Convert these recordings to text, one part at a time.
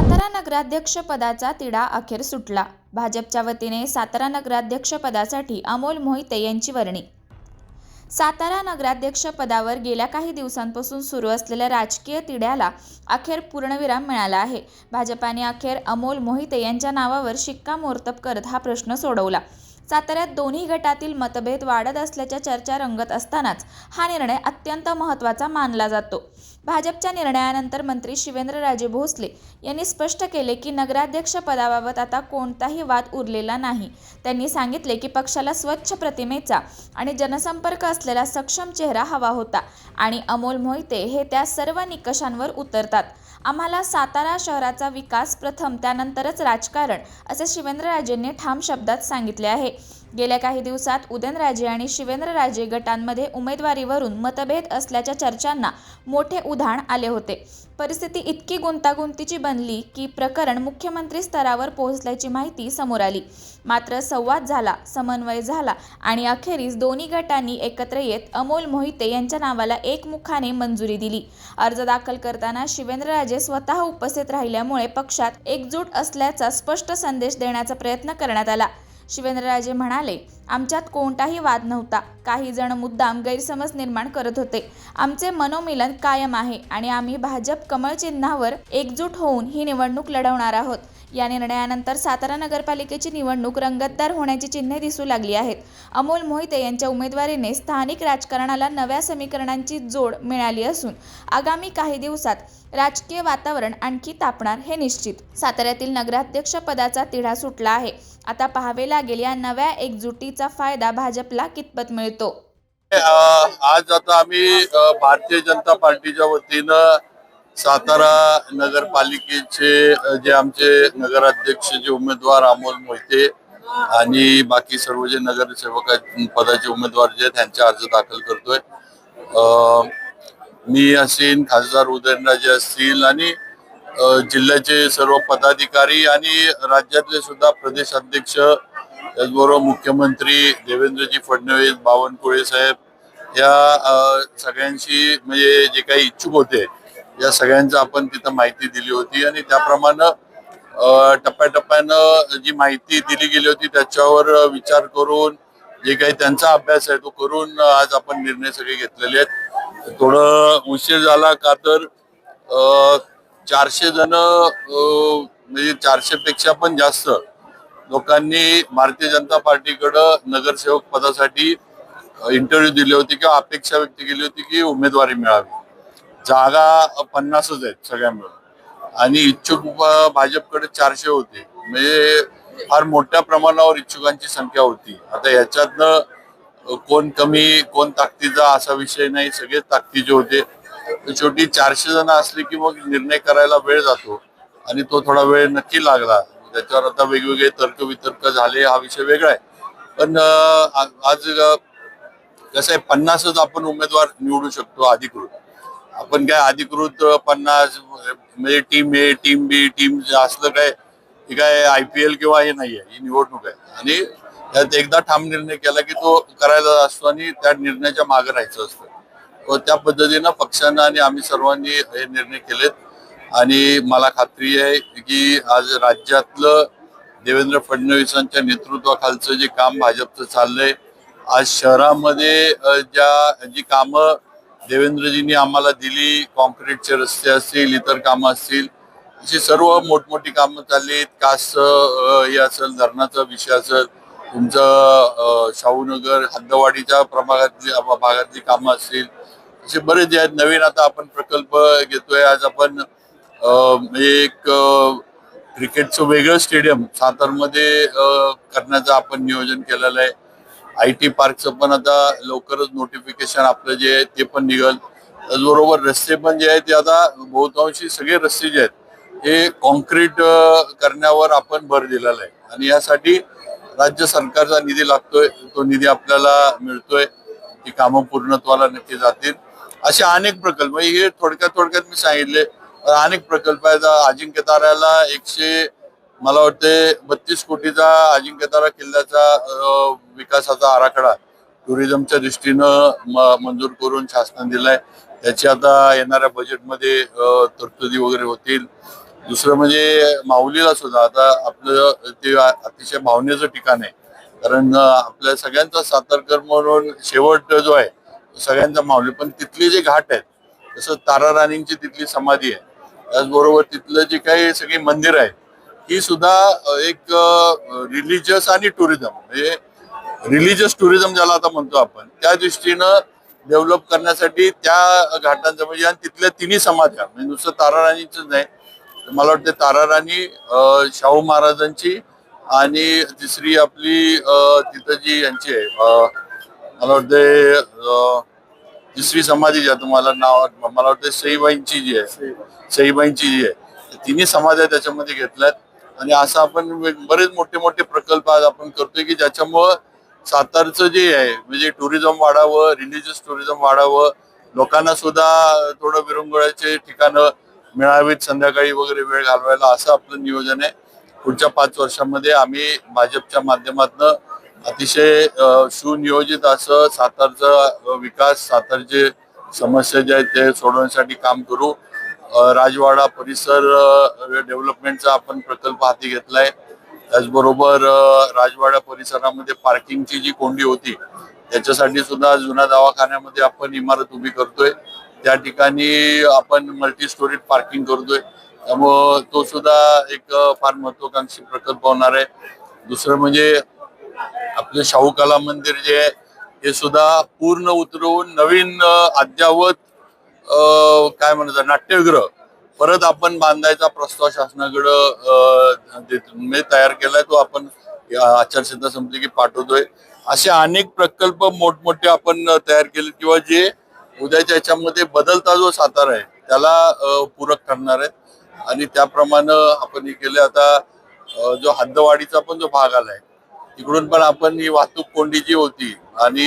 सातारा नगराध्यक्षपदाचा तिढा अखेर सुटला. भाजपच्या वतीने सातारा नगराध्यक्षपदासाठी अमोल मोहिते यांची वर्णी. सातारा नगराध्यक्षपदावर गेल्या काही दिवसांपासून सुरू असलेल्या राजकीय तिढ्याला अखेर पूर्णविराम मिळाला आहे. भाजपाने अखेर अमोल मोहिते यांच्या नावावर शिक्कामोर्तब करत हा प्रश्न सोडवला. साताऱ्यात दोन्ही गटातील मतभेद वाढत असल्याच्या चर्चा रंगत असतानाच हा निर्णय अत्यंत महत्त्वाचा मानला जातो. भाजपच्या निर्णयानंतर मंत्री शिवेंद्रराजे भोसले यांनी स्पष्ट केले की नगराध्यक्ष पदाबाबत आता कोणताही वाद उरलेला नाही. त्यांनी सांगितले की पक्षाला स्वच्छ प्रतिमेचा आणि जनसंपर्क असलेला सक्षम चेहरा हवा होता आणि अमोल मोहिते हे त्या सर्व निकषांवर उतरतात. आम्हाला सातारा शहराचा विकास प्रथम त्यानंतरच राजकारण असे शिवेंद्रराजेंनी ठाम शब्दात सांगितले आहे. गेल्या काही दिवसात उदयनराजे आणि शिवेंद्रराजे गटांमध्ये उमेदवारीवरून मतभेद असल्याच्या चर्चांना मोठे उधाण आले होते. परिस्थिती इतकी गुंतागुंतीची बनली की प्रकरण मुख्यमंत्री स्तरावर पोहोचल्याची माहिती समोर आली. मात्र संवाद झाला समन्वय झाला आणि अखेरीस दोन्ही गटांनी एकत्र येत अमोल मोहिते यांच्या नावाला एकमुखाने मंजुरी दिली. अर्ज दाखल करताना शिवेंद्रराजे स्वतः उपस्थित राहिल्यामुळे पक्षात एकजूट असल्याचा स्पष्ट संदेश देण्याचा प्रयत्न करण्यात आला. शिवेंद्रराजे म्हणाले आमच्यात कोणताही वाद नव्हता. काही जण मुद्दाम गैरसमज निर्माण करत होते. आमचे मनोमिलन कायम आहे आणि आम्ही भाजप कमळ चिन्हावर एकजूट होऊन ही निवडणूक लढवणार आहोत. या निर्णयानंतर सातारा नगरपालिकेची निवडणूक रंगतदार होण्याची चिन्हे दिसू लागली आहेत. अमोल मोहिते यांच्या उमेदवारीने स्थानिक राजकारणाला नव्या समीकरणांची जोड मिळाली असून आगामी काही दिवसात राजकीय वातावरण आणखी तापणार हे निश्चित. साताऱ्यातील नगराध्यक्ष पदाचा तिढा सुटला आहे. आता पाहावे लागेल या नव्या एकजुटीचा फायदा भाजपला कितपत मिळतो. आज आता आम्ही भारतीय जनता पार्टीच्या वतीनं सातारा नगरपालिकेचे जे आमचे नगराध्यक्ष जे उमेदवार अमोल मोहिते आणि बाकी सर्व जे नगरसेवक पदाचे उमेदवार जे आहेत त्यांचे अर्ज दाखल करतोय. मी असेन खासदार उदयनराजे असतील आणि जिल्ह्याचे सर्व पदाधिकारी आणि राज्यातले सुद्धा प्रदेश अध्यक्ष त्याचबरोबर मुख्यमंत्री देवेंद्रजी फडणवीस बावनकुळे साहेब या सगळ्यांशी म्हणजे जे काही इच्छुक होते या सगळ्यांचं आपण तिथं माहिती दिली होती आणि त्याप्रमाणे टप्प्याटप्प्यानं जी माहिती दिली गेली होती त्याच्यावर विचार करून जे काही त्यांचा अभ्यास आहे तो करून आज आपण निर्णय सगळे घेतलेले आहेत. थोडं उशीर झाला का तर चारशे जण म्हणजे चारशे पेक्षा पण जास्त लोकांनी भारतीय जनता पार्टीकडं नगरसेवक पदासाठी इंटरव्ह्यू दिले होते किंवा अपेक्षा व्यक्त केली होती की उमेदवारी मिळावी. जागा पन्नासच आहेत सगळ्या मिळून आणि इच्छुक भाजपकडे चारशे होते. म्हणजे फार मोठ्या प्रमाणावर इच्छुकांची संख्या होती. आता याच्यातनं कोण कमी कोण ताकदीचा असा विषय नाही. सगळेच ताकदीचे होते. शेवटी चारशे जण असले की मग निर्णय करायला वेळ जातो. आणि तो थोडा वेळ नक्की लागला. त्याच्यावर आता वेगवेगळे तर्कवितर्क झाले. हा विषय वेगळा आहे. पण आज कसं आहे पन्नासच आपण उमेदवार निवडू शकतो अधिकृत. आपण काय अधिकृत पन्नास म्हणजे team A team B team असलं काय हे काय आय पी एल किंवा हे नाही आहे ही निवडणूक आहे. आणि त्यात एकदा ठाम निर्णय केला की तो करायचा असतो आणि त्या निर्णयाच्या मागे राहायचं असतं. व त्या पद्धतीनं पक्षानं आणि आम्ही सर्वांनी हे निर्णय केलेत. आणि मला खात्री आहे की आज राज्यातलं देवेंद्र फडणवीसांच्या नेतृत्वाखालचं जे काम भाजपचं चाललंय आज शहरामध्ये ज्या जी कामं देवेंद्रजींनी आम्हाला दिली कॉन्क्रीटचे रस्ते असतील इतर कामं असतील अशी सर्व मोठमोठी कामं चालली आहेत कासचं हे असेल धरणाचा विषय असेल तुमचं शाहूनगर हद्दवाडीच्या प्रभागातली भागातली कामं असतील असे बरेच जे आहेत. नवीन आता आपण प्रकल्प घेतोय. आज आपण एक क्रिकेटचं वेगळं स्टेडियम सातारमध्ये करण्याचं आपण नियोजन केलेलं आहे. आय टी पार्कचं पण आता लवकरच नोटिफिकेशन आपलं जे आहे ते पण निघल. त्याचबरोबर रस्ते पण जे आहेत ते आता बहुतांशी सगळे रस्ते जे आहेत हे कॉन्क्रीट करण्यावर आपण भर दिलेला आहे. आणि यासाठी राज्य सरकारचा निधी लागतोय तो निधी आपल्याला मिळतोय. ती कामं पूर्णत्वाला नक्की जातील. असे अनेक प्रकल्प म्हणजे हे थोडक्यात थोडक्यात मी सांगितले. अनेक प्रकल्प आहेत. अजिंक्य ताऱ्याला एकशे मला वाटते बत्तीस कोटीचा अजिंक्यतारा किल्ल्याचा विकासाचा आराखडा टुरिझमच्या दृष्टीनं म- मंजूर करून शासनाने दिलाय. त्याची आता येणाऱ्या बजेटमध्ये तरतुदी वगैरे होतील. दुसरं म्हणजे माऊलीला सुद्धा आता आपलं ते अतिशय भावनेचं ठिकाण आहे. कारण आपल्या सगळ्यांचा सातारकर म्हणून शेवट जो आहे सगळ्यांचा माऊली. पण तिथले जे घाट आहेत तसं तारा राणींची तिथली समाधी आहे त्याचबरोबर तिथलं जे काही सगळी मंदिर आहेत ही सुद्धा एक रिलिजियस आणि टुरिझम म्हणजे रिलिजियस टुरिझम ज्याला आता म्हणतो आपण त्या दृष्टीनं डेव्हलप करण्यासाठी त्या घाटांचं म्हणजे आणि तिथल्या तिन्ही समाध्या म्हणजे नुसतं तारा राणीच नाही मला वाटतं तारा राणी अं, शाहू महाराजांची आणि तिसरी आपली तिथं जी यांची आहे. मला वाटते तिसरी समाधी जी आहे तुम्हाला नाव मला वाटतं सईबाईंची जी आहे सईबाईंची जी आहे तिन्ही समाध्या त्याच्यामध्ये घेतल्यात. आणि असं आपण बरेच मोठे मोठे प्रकल्प आज आपण करतोय की ज्याच्यामुळं सातारचं जे आहे म्हणजे टुरिझम वाढावं रिलिजियस टुरिझम वाढावं लोकांना सुद्धा थोडं विरंगुळ्याचे ठिकाणं मिळावीत संध्याकाळी वगैरे वेळ घालवायला असं आपलं नियोजन आहे. पुढच्या पाच वर्षामध्ये आम्ही भाजपच्या माध्यमातून अतिशय सुनियोजित असं सातारचा विकास सातारचे समस्या ज्या आहेत ते सोडवण्यासाठी काम करू. राजवाडा परिसर डेव्हलपमेंटचा आपण प्रकल्प हाती घेतलाय. त्याचबरोबर राजवाडा परिसरामध्ये पार्किंगची जी कोंडी होती त्याच्यासाठी सुद्धा जुन्या दवाखान्यामध्ये आपण इमारत उभी करतोय. त्या ठिकाणी आपण मल्टी स्टोरीज पार्किंग करतोय. त्यामुळं तो सुद्धा एक फार महत्वाकांक्षी प्रकल्प होणार आहे. दुसरं म्हणजे आपलं शाहू कला मंदिर जे आहे हे सुद्धा पूर्ण उतरवून नवीन अद्यावत काय म्हणतात नाट्यगृह परत आपण बांधायचा प्रस्ताव शासनाकडं म्हणजे तयार केलाय तो आपण या आचारसंहिता संपली की पाठवतोय. असे अनेक प्रकल्प मोठमोठे आपण तयार केले किंवा जे उद्याच्या याच्यामध्ये बदलता जो सातारा आहे त्याला पूरक ठरणार आहेत. आणि त्याप्रमाणे आपण हे केले आता जो हद्दवाडीचा पण जो भाग आलाय तिकडून पण आपण ही वाहतूक कोंडी जी होती आणि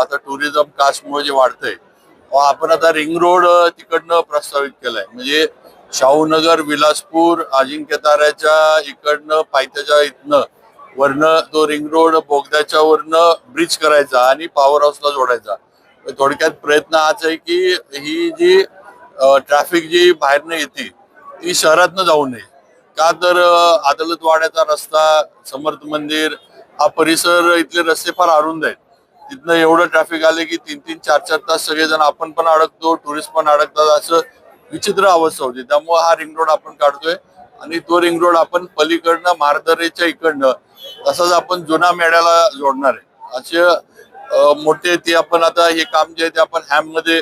आता टुरिझम कास्टमुळे जे वाढतंय आपण आता रिंग रोड तिकडनं प्रस्तावित केलाय. म्हणजे शाहूनगर विलासपूर अजिंक्य ताऱ्याच्या इकडनं पायथ्याच्या इथनं वरनं तो रिंग रोड बोगद्याच्या वरनं ब्रिज करायचा आणि पॉवर हाऊसला जोडायचा. थोडक्यात प्रयत्न हाच आहे की ही जी ट्रॅफिक जी बाहेरनं येते ती शहरातनं जाऊ नये. का तर अ, रस्ता समर्थ मंदिर हा परिसर इथले रस्ते फार अरुंद आहेत. तिथनं एवढं ट्रॅफिक आले की तीन तीन चार चार तास सगळेजण आपण पण अडकतो टुरिस्ट पण अडकतात असं विचित्र अवस्था होती. त्यामुळे हा रिंग रोड आपण काढतोय आणि तो रिंग रोड आपण पलीकडनं मारदरेच्या इकडनं तसाच आपण जुना मेळ्याला जोडणार आहे. असे मोठे ते आपण आता हे काम जे आहे ते आपण हॅममध्ये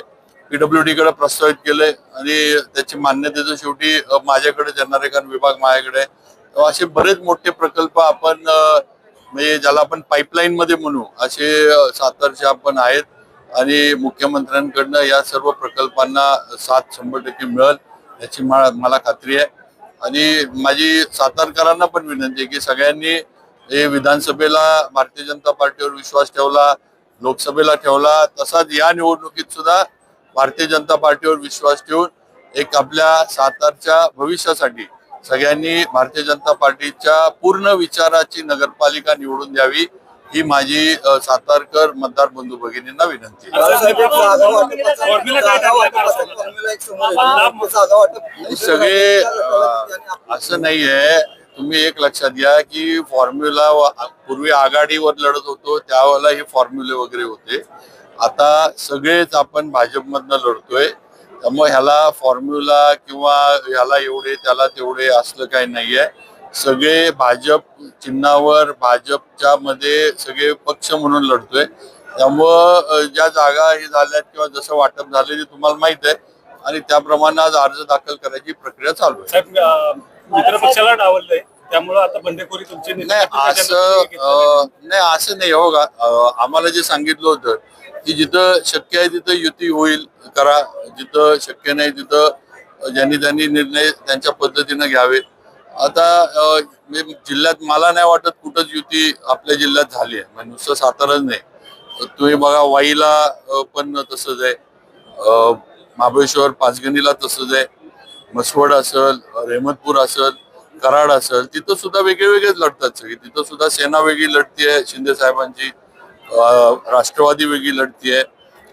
पीडब्ल्यूडी कडे प्रस्तावित केलंय आणि त्याची मान्यतेचं शेवटी माझ्याकडे येणार आहे कारण विभाग माझ्याकडे असे बरेच मोठे प्रकल्प आपण म्हणजे ज्याला आपण पाईपलाईन मध्ये म्हणू असे सातारचे आपण आहेत आणि मुख्यमंत्र्यांकडनं या सर्व प्रकल्पांना साथ शंभर टक्के मिळेल याची मा- मला खात्री आहे. आणि माझी सातारकरांना पण विनंती आहे की सगळ्यांनी हे विधानसभेला भारतीय जनता पार्टीवर विश्वास ठेवला लोकसभेला ठेवला तसाच या निवडणुकीत सुद्धा भारतीय जनता पार्टीवर विश्वास ठेवून एक आपल्या सातारच्या भविष्यासाठी सगळ्यांनी भारतीय जनता पार्टीच्या पूर्ण विचाराची नगरपालिका निवडून द्यावी ही माझी सातारकर मतदार बंधू भगिनींना विनंती हे सगळे असं नाहीये तुम्ही एक लक्षात घ्या की फॉर्म्युला पूर्वी आघाडीवर लढत होतो त्यावेळेला हे फॉर्म्युले वगैरे होते. आता सगळेच आपण भाजपमधनं लढतोय. त्यामुळे ह्याला फॉर्म्युला किंवा ह्याला एवढे त्याला तेवढे असलं काही नाहीये. सगळे भाजप चिन्हावर भाजपच्या मध्ये सगळे पक्ष म्हणून लढतोय. त्यामुळं ज्या जागा हे झाल्यात किंवा जसं वाटप झाले ते तुम्हाला माहीत आहे. आणि त्याप्रमाणे आज अर्ज दाखल करायची प्रक्रिया चालू आहे. मित्र पक्षाला डावललंय. त्यामुळे आता बंडेखोरी तुमची नाही असं नाही असं नाही हो का आम्हाला जे सांगितलं होतं की जिथं शक्य आहे तिथं युती होईल करा. जिथं शक्य नाही तिथं ज्यांनी त्यांनी निर्णय त्यांच्या पद्धतीनं घ्यावे. आता जिल्ह्यात मला नाही वाटत कुठंच युती आपल्या जिल्ह्यात झाली आहे. म्हणजे नुसतं साताराच नाही. तुम्ही बघा वाईला पण तसंच आहे. महाबळेश्वर पाचगणीला तसंच आहे. मसवड असेल रेहमतपूर असेल कराड असेल तिथं सुद्धा वेगळे वेगळेच लढतात सगळे. तिथं सुद्धा सेना वेगळी लढतीये शिंदे साहेबांची राष्ट्रवादी वेगळी लढतीये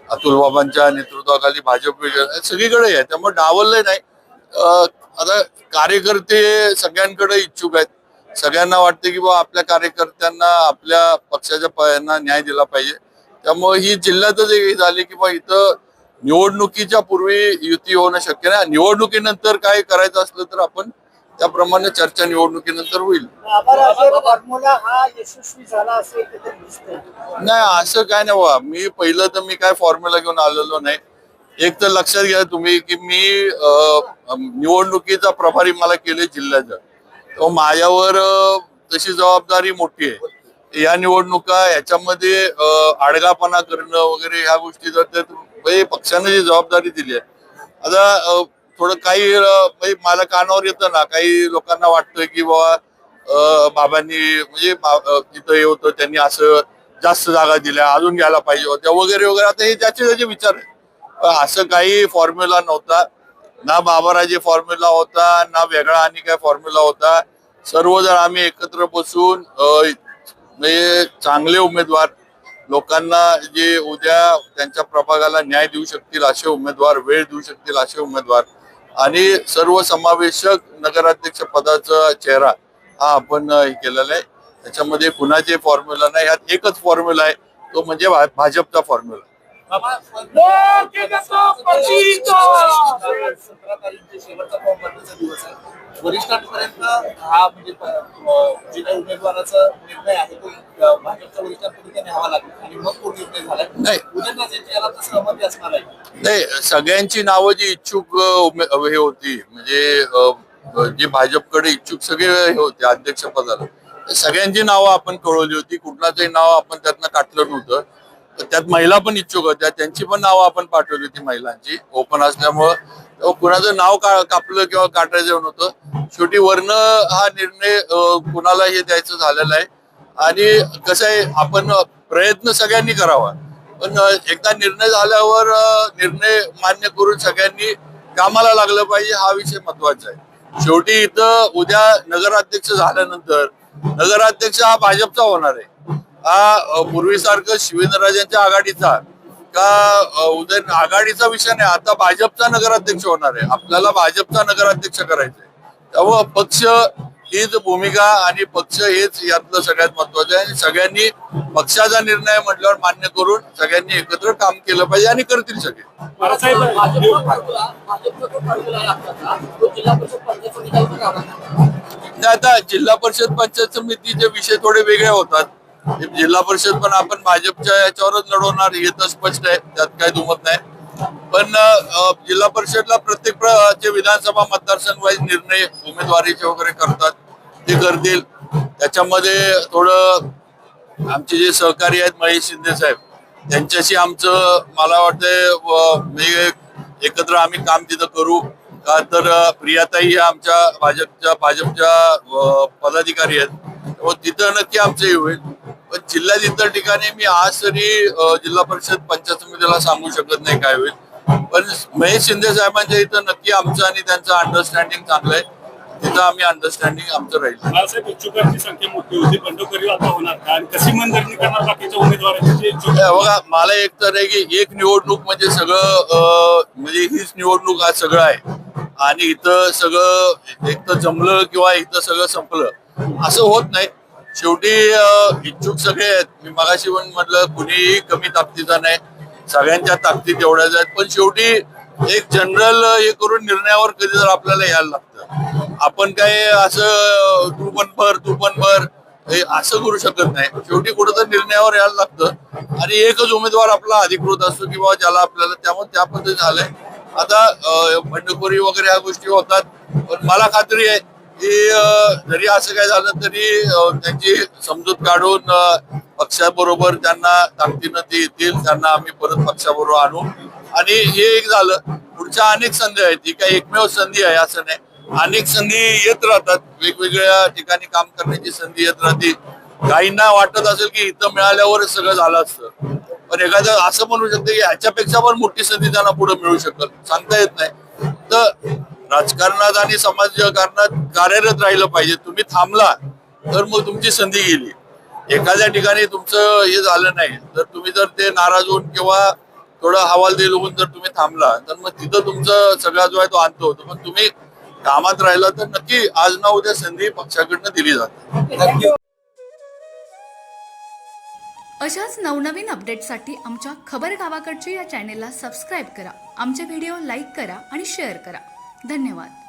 अतुल बाबांच्या नेतृत्वाखाली भाजप वेगळं सगळीकडे आहे. त्यामुळे डावललंय नाही. आता कार्यकर्ते सगळ्यांकडे इच्छुक आहेत. सगळ्यांना वाटते की बा आपल्या कार्यकर्त्यांना आपल्या पक्षाच्या पायांना न्याय दिला पाहिजे. त्यामुळे ही जिल्ह्यातच एक झाली की बा इथं निवडणुकीच्या पूर्वी युती होणं शक्य नाही. निवडणुकीनंतर काय करायचं असलं तर आपण त्याप्रमाणे चर्चा निवडणुकीनंतर होईल. हा नाही असं काय नाही बा मी पहिलं तर मी काय फॉर्म्युला घेऊन आलेलो नाही. एक तर लक्षात घ्या तुम्ही की मी निवडणुकीचा प्रभारी मला केले जिल्ह्याचा. तो माझ्यावर तशी जबाबदारी मोठी आहे. या निवडणुका याच्यामध्ये आडगापणा करणं वगैरे ह्या गोष्टी जर ते पक्षाने जी जबाबदारी दिली आहे. आता थोडं काही म्हणजे मला कानावर येतं ना. काही लोकांना वाटतं की बाबा बाबांनी म्हणजे तिथं हे होतं त्यांनी असं जास्त जागा दिल्या अजून घ्यायला पाहिजे होत्या वगैरे वगैरे. आता हे त्याचे त्याचे विचार आहे असं काही फॉर्म्युला नव्हता. ना बाबाराजे फॉर्म्युला होता ना वेगळा आणि काय फॉर्म्युला होता. सर्वजण आम्ही एकत्र बसून म्हणजे चांगले उमेदवार लोकांना जे उद्या त्यांच्या प्रभागाला न्याय देऊ शकतील असे उमेदवार वेळ देऊ शकतील असे उमेदवार आणि सर्व समावेशक नगराध्यक्ष पदाचा चेहरा हा आपण हे केलेला आहे. त्याच्यामध्ये कुणाचे फॉर्म्युला नाही ह्यात एकच फॉर्म्युला आहे. तो म्हणजे भा- भाजपचा फॉर्म्युला सतरा तारीखचे शेवटचा फॉर्म भरण्याचा दिवस आहे वरिष्ठांपर्यंत हा म्हणजे जे काही उमेदवाराचा निर्णय आहे तो भाजपच्या वरिष्ठांपर्यंत न्यावा लागेल आणि मग तो निर्णय नाही. उदयनराजेंची सहमती असणार आहे. नाही सगळ्यांची नावं जी इच्छुक हे होती म्हणजे जे भाजपकडे इच्छुक सगळे हे होते अध्यक्षपदाला. सगळ्यांची नावं आपण कळवली होती कुठलाचंही नाव आपण त्यातनं काढलं नव्हतं. तर त्यात महिला पण इच्छुक होत्या. त्यांची पण नावं आपण पाठवली होती महिलांची. ओपन असल्यामुळं कुणाचं नाव का कापलं किंवा काटायचं नव्हतं शेवटी वर्ण हा निर्णय कुणाला हे द्यायचं झालेला आहे. आणि कसं आहे आपण प्रयत्न सगळ्यांनी करावा. पण एकदा निर्णय झाल्यावर निर्णय मान्य करून सगळ्यांनी कामाला लागलं पाहिजे हा विषय महत्त्वाचा आहे. शेवटी इथं उद्या नगराध्यक्ष झाल्यानंतर नगराध्यक्ष हा भाजपचा होणार आहे. हा पूर्वीसारखं शिवेंद्रराजांच्या आघाडीचा का उदय आघाडीचा विषय नाही. आता भाजपचा नगराध्यक्ष होणार आहे. आपल्याला भाजपचा नगराध्यक्ष करायचा आहे त्यामुळं पक्ष हीच भूमिका आणि पक्ष हेच यातलं सगळ्यात महत्वाचं आहे. आणि सगळ्यांनी पक्षाचा निर्णय म्हटल्यावर मान्य करून सगळ्यांनी एकत्र काम केलं पाहिजे आणि करतील सगळे. नाही, आता जिल्हा परिषद पंचायत समितीचे विषय थोडे वेगळे होतात. जिल्हा परिषद पण आपण भाजपच्या याच्यावरच लढवणार हे तर स्पष्ट आहे त्यात काही दुमत नाही. पण जिल्हा परिषदला प्रत्येक जे विधानसभा मतदारसंघ वाईज निर्णय उमेदवारीचे वगैरे करतात ते करतील. त्याच्यामध्ये थोडं आमचे जे सहकारी आहेत महेश शिंदे साहेब त्यांच्याशी आमचं मला वाटतंय एकत्र आम्ही काम तिथं करू. का तर प्रियाताई ह्या आमच्या भाजपच्या भाजपच्या पदाधिकारी आहेत. व तिथं नक्की आमचं होईल. पण जिल्ह्यात इतर ठिकाणी मी आज तरी जिल्हा परिषद पंचायत समितीला सांगू शकत नाही काय होईल. पण महेश शिंदे साहेबांच्या इथं नक्की आमचं आणि त्यांचं अंडरस्टँडिंग चांगलं आहे. तिथं आम्ही अंडरस्टँडिंग आमचं राहील. बाळासाहेब इच्छुकांची संख्या मोठी होती बंडखोरी आता होणार का आणि कशी मनधरणी करणार बाकीच्या उमेदवारांची हे बघा मला एक तर आहे की एक निवडणूक म्हणजे सगळं म्हणजे हीच निवडणूक आज सगळं आहे. आणि इथं सगळं एक तर जमलं किंवा इथं सगळं संपलं असं होत नाही. शेवटी इच्छुक सगळे आहेत. मी मगाशी पण म्हटलं कुणीही कमी ताकदीचा नाही. सगळ्यांच्या ताकदीत एवढ्याच आहेत पण शेवटी एक जनरल हे करून निर्णयावर कधी जर आपल्याला यायला लागतं. आपण काय असं तू पण भर तू पण भर हे असं करू शकत नाही. शेवटी कुठं निर्णयावर यायला लागतं. आणि एकच उमेदवार आपला अधिकृत असतो किंवा ज्याला आपल्याला त्यामुळे त्या पद्धतीने झालंय. आता बंडखोरी वगैरे ह्या गोष्टी होतात. पण मला खात्री आहे की जरी असं काय झालं तरी त्यांची समजूत काढून पक्षाबरोबर त्यांना ताकदीनं ते येतील त्यांना आम्ही परत पक्षाबरोबर आणू. आणि हे एक झालं. पुढच्या अनेक संधी आहेत. ही काही एकमेव संधी आहे असं नाही. अनेक संधी येत राहतात. वेगवेगळ्या ठिकाणी काम करण्याची संधी येत राहते. काहींना वाटत असेल की इथं मिळाल्यावर सगळं झालं असतं. पण एखादं असं म्हणू शकतं की ह्याच्यापेक्षा पण मोठी संधी त्यांना पुढे मिळू शकत. सांगता येत नाही. तर राजकारणात आणि समाजकारणात कार्यरत राहिलं पाहिजे. तुम्ही थांबला तर मग तुमची संधी गेली. एखाद्या ठिकाणी तुमचं हे झालं नाही तर तुम्ही जर ते नाराज होऊन किंवा थोडं हवालदिल होऊन जर तुम्ही थांबला तर मग तिथं तुमचं सगळा जो आहे तो अंत होतो. पण तुम्ही कामात राहिला तर नक्की आज ना उद्या संधी पक्षाकडनं दिली जाते. अशाच नवनवीन अपडेटसाठी आमच्या खबर गावाकडच्या या चॅनेलला सबस्क्राईब करा. आमचे व्हिडिओ लाईक करा आणि शेअर करा. धन्यवाद.